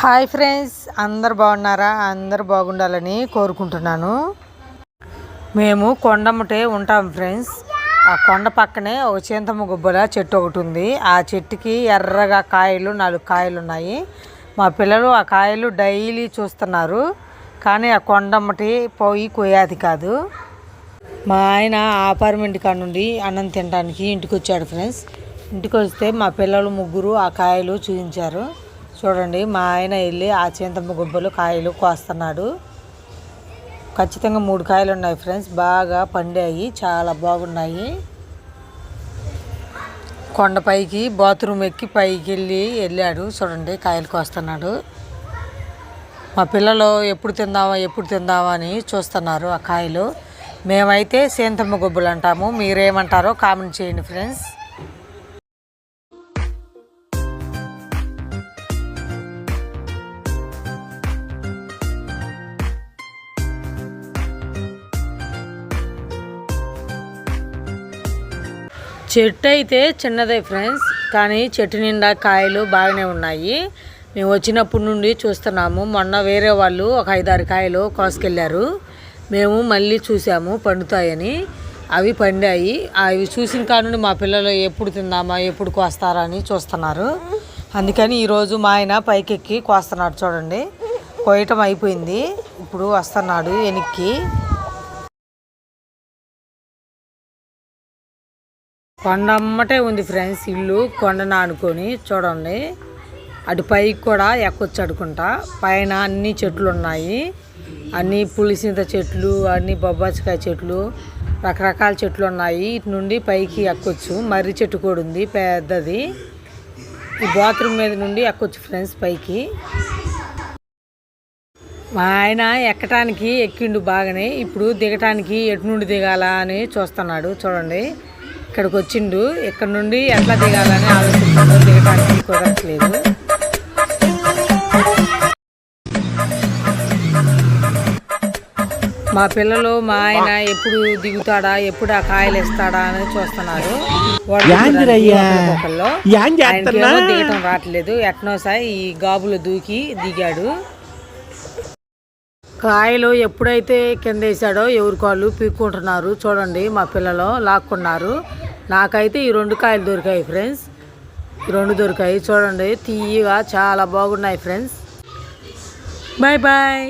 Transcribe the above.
Hi friends అందరు బాగున్నారా? అందరు బాగుండాలని కోరుకుంటున్నాను. మేము కొండమ్మటే ఉంటాం ఫ్రెండ్స్. ఆ కొండ పక్కనే ఒక చింతమ్మ గుబ్బల చెట్టు ఒకటి ఉంది. ఆ చెట్టుకి ఎర్రగా కాయలు నాలుగు కాయలు ఉన్నాయి. మా పిల్లలు ఆ కాయలు డైలీ చూస్తున్నారు. కానీ ఆ కొండమ్మటి పోయి కొయ్యాది కాదు. మా ఆయన అపార్ట్మెంట్ కాడ నుండి అన్నం తినడానికి ఇంటికి వచ్చాడు ఫ్రెండ్స్. ఇంటికి వస్తే మా పిల్లలు ముగ్గురు ఆ కాయలు చూపించారు చూడండి మా ఆయన వెళ్ళి ఆ చింతమ్మ గుబ్బలు కాయలు కోస్తున్నాడు. ఖచ్చితంగా మూడు కాయలు ఉన్నాయి ఫ్రెండ్స్ బాగా పండాయి చాలా బాగున్నాయి. కొండపైకి బాత్రూమ్ ఎక్కి పైకి వెళ్ళి వెళ్ళాడు చూడండి కాయలు కోస్తున్నాడు. మా పిల్లలు ఎప్పుడు తిందామా ఎప్పుడు తిందామా అని చూస్తున్నారు ఆ కాయలు. మేమైతే సేంతమ్మ గుబ్బలు అంటాము మీరేమంటారో కామెంట్ చేయండి ఫ్రెండ్స్. చెట్టు అయితే చిన్నదే ఫ్రెండ్స్ కానీ చెట్టు నిండా కాయలు బాగానే ఉన్నాయి. మేము వచ్చినప్పటి నుండి చూస్తున్నాము. మొన్న వేరే వాళ్ళు ఒక ఐదారు కాయలు కోసుకెళ్ళారు. మేము మళ్ళీ చూసాము పండుతాయని. అవి పండాయి. అవి చూసిన కానుండి మా పిల్లలు ఎప్పుడు తిందామా ఎప్పుడు కోస్తారా అని చూస్తున్నారు. అందుకని ఈరోజు మా ఆయన పైకెక్కి కోస్తున్నాడు చూడండి. కోయటం అయిపోయింది. ఇప్పుడు వస్తున్నాడు వెనక్కి. కొండ అమ్మటే ఉంది ఫ్రెండ్స్ ఇల్లు కొండను ఆనుకొని చూడండి. అటు పైకి కూడా ఎక్కొచ్చు అడుకుంటా పైన అన్ని చెట్లు ఉన్నాయి. అన్ని పులిసింత చెట్లు అన్ని బొబ్బాచికాయ చెట్లు రకరకాల చెట్లు ఉన్నాయి. ఇటు నుండి పైకి ఎక్కొచ్చు. మర్రి చెట్టు కూడా ఉంది పెద్దది. ఈ బాత్రూమ్ మీద నుండి ఎక్కొచ్చు ఫ్రెండ్స్ పైకి. మా ఆయన ఎక్కటానికి ఎక్కిండు బాగానే. ఇప్పుడు దిగటానికి ఎటు నుండి దిగాల అని చూస్తున్నాడు చూడండి. ఇక్కడికి వచ్చిండు ఇక్కడ నుండి ఎట్లా దిగాలని ఆలోచిస్తున్నాడు. దిగటానికి కుదరట్లేదు మా పిల్లలు మా ఆయన ఎప్పుడు దిగుతాడా ఎప్పుడు ఆ కాయలు ఇస్తాడా అని చూస్తున్నారు. దిగటం రావట్లేదు. ఎట్నో సాయి ఈ గాబులు దూకి దిగాడు. కాయలు ఎప్పుడైతే కింద వేసాడో ఎవరి కాళ్ళు పీక్కుంటున్నారు చూడండి మా పిల్లలు లాక్కున్నారు. నాకైతే ఈ రెండు కాయలు దొరికాయి ఫ్రెండ్స్. ఈ రెండు దొరికాయి చూడండి తీయగా చాలా బాగున్నాయి ఫ్రెండ్స్. Bye bye